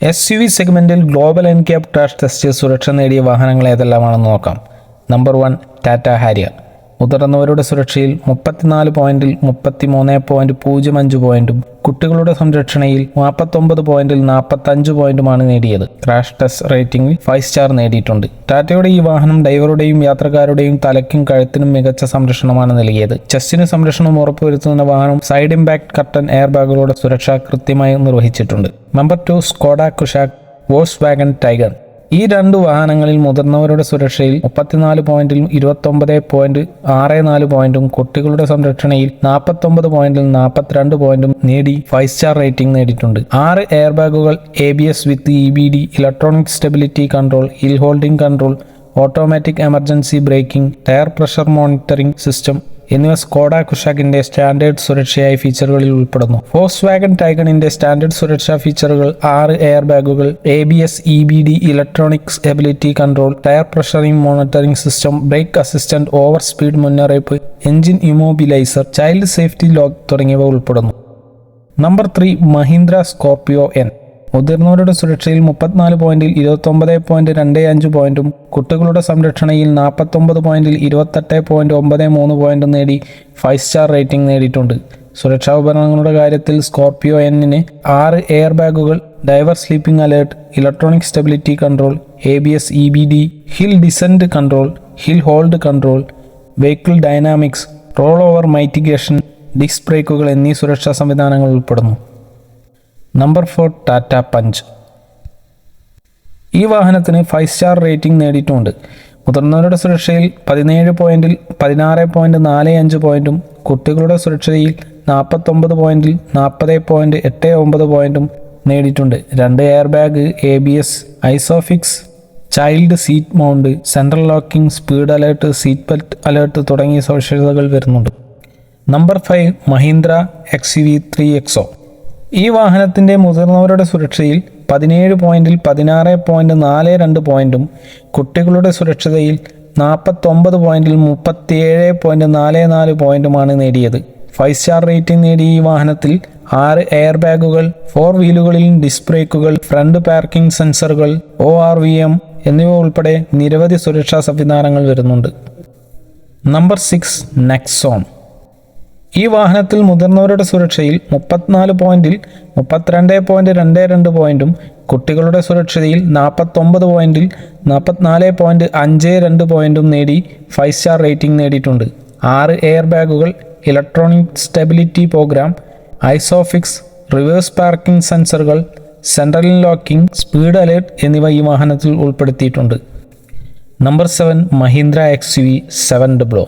S U V സെഗ്മെന്റിൽ global NCAP crash test സുരക്ഷ നേടിയ വാഹനങ്ങൾ ഏതെല്ലാമാണെന്ന് നോക്കാം. നമ്പർ വൺ ടാറ്റ ഹാരിയർ മുതിർന്നവരുടെ സുരക്ഷയിൽ മുപ്പത്തിനാല് പോയിന്റിൽ മുപ്പത്തി മൂന്ന് പോയിന്റ് പൂജ്യം അഞ്ച് പോയിന്റും കുട്ടികളുടെ സംരക്ഷണയിൽ നാൽപ്പത്തൊമ്പത് പോയിന്റിൽ നാൽപ്പത്തഞ്ച് പോയിന്റുമാണ് നേടിയത്. ക്രാഷ് ടെസ്റ്റ് റേറ്റിംഗിൽ ഫൈവ് സ്റ്റാർ നേടിയിട്ടുണ്ട്. ടാറ്റയുടെ ഈ വാഹനം ഡ്രൈവറുടെയും യാത്രക്കാരുടെയും തലയ്ക്കും കഴുത്തിനും മികച്ച സംരക്ഷണമാണ് നൽകിയത്. ചെസ്റ്റിന് സംരക്ഷണം ഉറപ്പുവരുത്തുന്ന വാഹനം സൈഡ് ഇമ്പാക്ട് കർട്ടൻ എയർ ബാഗുകളുടെ സുരക്ഷ കൃത്യമായി നിർവഹിച്ചിട്ടുണ്ട്. Number two Skoda Kushaq Volkswagen Taigun. ഈ രണ്ട് വാഹനങ്ങളിൽ മുതിർന്നവരുടെ സുരക്ഷയിൽ മുപ്പത്തിനാല് പോയിന്റിലും ഇരുപത്തൊമ്പത് പോയിന്റ് ആറ് നാല് പോയിന്റും കുട്ടികളുടെ സംരക്ഷണയിൽ നാൽപ്പത്തൊമ്പത് പോയിന്റിൽ നാൽപ്പത്തിരണ്ട് പോയിന്റും നേടി ഫൈവ് സ്റ്റാർ റേറ്റിംഗ് നേടിയിട്ടുണ്ട്. ആറ് എയർ ബാഗുകൾ A B S with E B D electronic stability control hill holding control automatic emergency braking tyre pressure monitoring system എന്നിവ സ്കോഡ കുഷാക്കിന്റെ സ്റ്റാൻഡേർഡ് സുരക്ഷയായ ഫീച്ചറുകളിൽ ഉൾപ്പെടുന്നു. ഫോക്സ് വാഗൺ ടൈഗണിന്റെ സ്റ്റാൻഡേർഡ് സുരക്ഷാ ഫീച്ചറുകൾ ആറ് എയർ ബാഗുകൾ A B S E B D electronic ability control tyre pressuring monitoring system brake assistant over speed മുന്നറിയിപ്പ് engine immobiliser child safety lock തുടങ്ങിയവ ഉൾപ്പെടുന്നു. Number three Mahindra Scorpio N മുതിർന്നവരുടെ സുരക്ഷയിൽ മുപ്പത്തിനാല് പോയിന്റിൽ ഇരുപത്തൊമ്പത് പോയിന്റ് രണ്ട് അഞ്ച് പോയിന്റും കുട്ടികളുടെ സംരക്ഷണയിൽ നാൽപ്പത്തൊമ്പത് പോയിന്റിൽ ഇരുപത്തെട്ട് പോയിന്റ് ഒമ്പത് മൂന്ന് പോയിന്റും നേടി ഫൈവ് സ്റ്റാർ റേറ്റിംഗ് നേടിയിട്ടുണ്ട്. സുരക്ഷാ ഉപകരണങ്ങളുടെ കാര്യത്തിൽ സ്കോർപിയോ എന്നിന് ആറ് എയർ ബാഗുകൾ driver sleeping alert electronic stability control A B S E B D hill descent control hill hold control vehicle dynamics rollover mitigation disc ബ്രേക്കുകൾ എന്നീ സുരക്ഷാ സംവിധാനങ്ങൾ ഉൾപ്പെടുന്നു. നമ്പർ ഫോർ ടാറ്റ പഞ്ച് ഈ വാഹനത്തിന് ഫൈവ് സ്റ്റാർ റേറ്റിംഗ് നേടിയിട്ടുമുണ്ട് മുതിർന്നവരുടെ സുരക്ഷയിൽ പതിനേഴ് പോയിന്റിൽ പതിനാറ് പോയിന്റ് നാല് അഞ്ച് പോയിന്റും കുട്ടികളുടെ സുരക്ഷയിൽ നാൽപ്പത്തൊമ്പത് പോയിന്റിൽ നാൽപ്പത് പോയിന്റ് എട്ട് ഒമ്പത് പോയിന്റും നേടിയിട്ടുണ്ട്. രണ്ട് air bag A B S Isofix child seat mount central locking speed alert seat belt alert തുടങ്ങിയ സവിശേഷതകൾ വരുന്നുണ്ട്. Number five Mahindra X V three XO ഈ വാഹനത്തിന്റെ മുതിർന്നവരുടെ സുരക്ഷയിൽ പതിനേഴ് പോയിന്റിൽ പതിനാറ് പോയിന്റ് നാല് രണ്ട് പോയിന്റും കുട്ടികളുടെ സുരക്ഷതയിൽ നാൽപ്പത്തൊമ്പത് പോയിന്റിൽ മുപ്പത്തിയേഴ് പോയിന്റ് നാല് നാല് പോയിന്റുമാണ് നേടിയത്. ഫൈവ് സ്റ്റാർ റേറ്റിംഗ് നേടിയ ഈ വാഹനത്തിൽ ആറ് എയർ ബാഗുകൾ ഫോർ വീലുകളിൽ ഡിസ്ക് ബ്രേക്കുകൾ ഫ്രണ്ട് പാർക്കിംഗ് സെൻസറുകൾ ഒ ആർ വി എം എന്നിവ ഉൾപ്പെടെ നിരവധി സുരക്ഷാ സംവിധാനങ്ങൾ വരുന്നുണ്ട്. Number six Nexon. ഈ വാഹനത്തിൽ മുതിർന്നവരുടെ സുരക്ഷയിൽ മുപ്പത്തിനാല് പോയിന്റിൽ മുപ്പത്തിരണ്ട് പോയിന്റ് രണ്ട് രണ്ട് പോയിന്റും കുട്ടികളുടെ സുരക്ഷയിൽ നാൽപ്പത്തൊമ്പത് പോയിന്റിൽ നാൽപ്പത്തിനാല് പോയിന്റ് അഞ്ച് രണ്ട് പോയിന്റും നേടി ഫൈവ് സ്റ്റാർ റേറ്റിംഗ് നേടിയിട്ടുണ്ട്. ആറ് എയർ ബാഗുകൾ electronic stability program Isofix reverse parking സെൻസറുകൾ സെൻട്രൽ ലോക്കിംഗ് സ്പീഡ് അലേർട്ട് എന്നിവ ഈ വാഹനത്തിൽ ഉൾപ്പെടുത്തിയിട്ടുണ്ട്. Number seven Mahindra X V seven double O.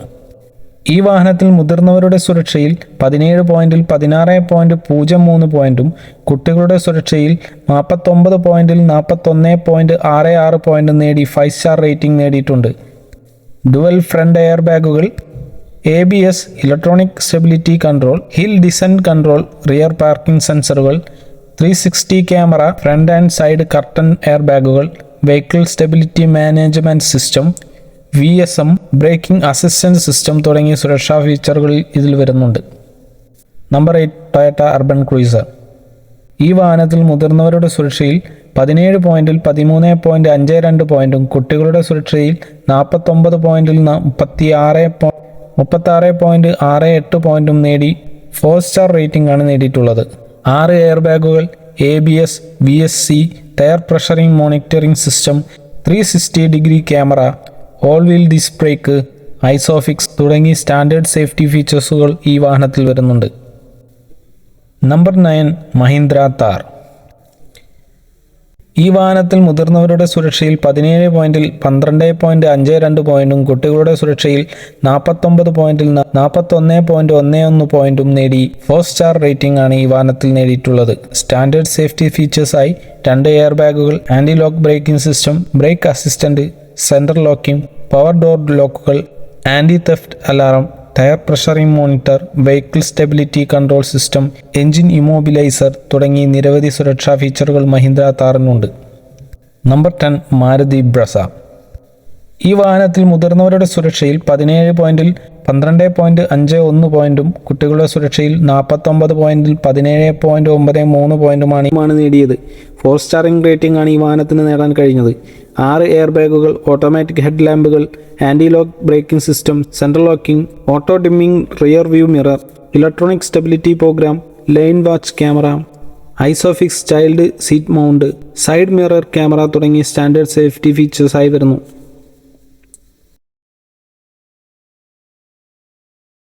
ഈ വാഹനത്തിൽ മുതിർന്നവരുടെ സുരക്ഷയിൽ പതിനേഴ് പോയിന്റിൽ പതിനാറ് പോയിന്റ് പൂജ്യം മൂന്ന് പോയിന്റും കുട്ടികളുടെ സുരക്ഷയിൽ നാൽപ്പത്തൊമ്പത് പോയിന്റിൽ നാൽപ്പത്തൊന്ന് പോയിന്റ് ആറ് ആറ് പോയിന്റ് നേടി ഫൈവ് സ്റ്റാർ റേറ്റിംഗ് നേടിയിട്ടുണ്ട്. ഡുവൽ ഫ്രണ്ട് എയർ ബാഗുകൾ A B S electronic stability control hill descent control rear parking സെൻസറുകൾ three sixty camera front and side curtain air ബാഗുകൾ vehicle stability management system V S M braking assistance system തുടങ്ങിയ സുരക്ഷാ ഫീച്ചറുകൾ ഇതിൽ വരുന്നുണ്ട്. Number eight Toyota Urban Cruiser ഈ വാഹനത്തിൽ മുതിർന്നവരുടെ സുരക്ഷയിൽ പതിനേഴ് പോയിന്റിൽ പതിമൂന്ന് പോയിന്റ് അഞ്ച് രണ്ട് പോയിന്റും കുട്ടികളുടെ സുരക്ഷയിൽ നാൽപ്പത്തൊമ്പത് പോയിന്റിൽ മുപ്പത്തി ആറ് മുപ്പത്തി ആറ് പോയിന്റ് ആറ് എട്ട് പോയിന്റും നേടി ഫോർ സ്റ്റാർ റേറ്റിംഗ് ആണ് നേടിയിട്ടുള്ളത്. ആറ് എയർ ബാഗുകൾ A B S V S C tyre pressuring monitoring system three sixty degree camera all wheel disc brake Isofix തുടങ്ങി സ്റ്റാൻഡേർഡ് സേഫ്റ്റി ഫീച്ചേഴ്സുകൾ ഈ വാഹനത്തിൽ വരുന്നുണ്ട്. നമ്പർ നയൻ മഹീന്ദ്ര താർ ഈ വാഹനത്തിൽ മുതിർന്നവരുടെ സുരക്ഷയിൽ പതിനേഴ് പോയിന്റിൽ പന്ത്രണ്ട് പോയിന്റ് അഞ്ച് രണ്ട് പോയിന്റും കുട്ടികളുടെ സുരക്ഷയിൽ നാൽപ്പത്തൊമ്പത് പോയിന്റിൽ നാൽപ്പത്തൊന്ന് പോയിന്റ് ഒന്ന് ഒന്ന് പോയിന്റും നേടി. ഫോർ സ്റ്റാർ റേറ്റിംഗ് ആണ് ഈ വാഹനത്തിൽ നേടിയിട്ടുള്ളത്. സ്റ്റാൻഡേർഡ് സേഫ്റ്റി ഫീച്ചേഴ്സായി രണ്ട് എയർ ബാഗുകൾ anti lock braking system brake assistant central locking power door ലോക്കുകൾ anti theft alarm tyre pressuring monitor vehicle stability control system engine immobiliser തുടങ്ങി നിരവധി സുരക്ഷാ ഫീച്ചറുകൾ മഹീന്ദ്ര താറിനുണ്ട് നമ്പർ ടെൻ മാരുതി ബ്രസ. ഈ വാഹനത്തിൽ മുതിർന്നവരുടെ സുരക്ഷയിൽ പതിനേഴ് പോയിന്റിൽ പന്ത്രണ്ട് പോയിന്റ് അഞ്ച് ഒന്ന് പോയിന്റും കുട്ടികളുടെ സുരക്ഷയിൽ നാൽപ്പത്തൊമ്പത് പോയിന്റിൽ പതിനേഴ് പോയിന്റ് ഒമ്പത് മൂന്ന് പോയിന്റുമാണ് നേടിയത്. ഫോർ സ്റ്റാറിംഗ് റേറ്റിംഗ് ആണ് ഈ വാഹനത്തിന് നേടാൻ കഴിഞ്ഞത്. ആറ് എയർ ബാഗുകൾ automatic head ലാമ്പുകൾ anti lock braking system central locking auto dimming rear view mirror electronic stability program lane watch camera Isofix child seat mount side mirror camera തുടങ്ങിയ സ്റ്റാൻഡേർഡ് സേഫ്റ്റി ഫീച്ചേഴ്സായി വരുന്നു.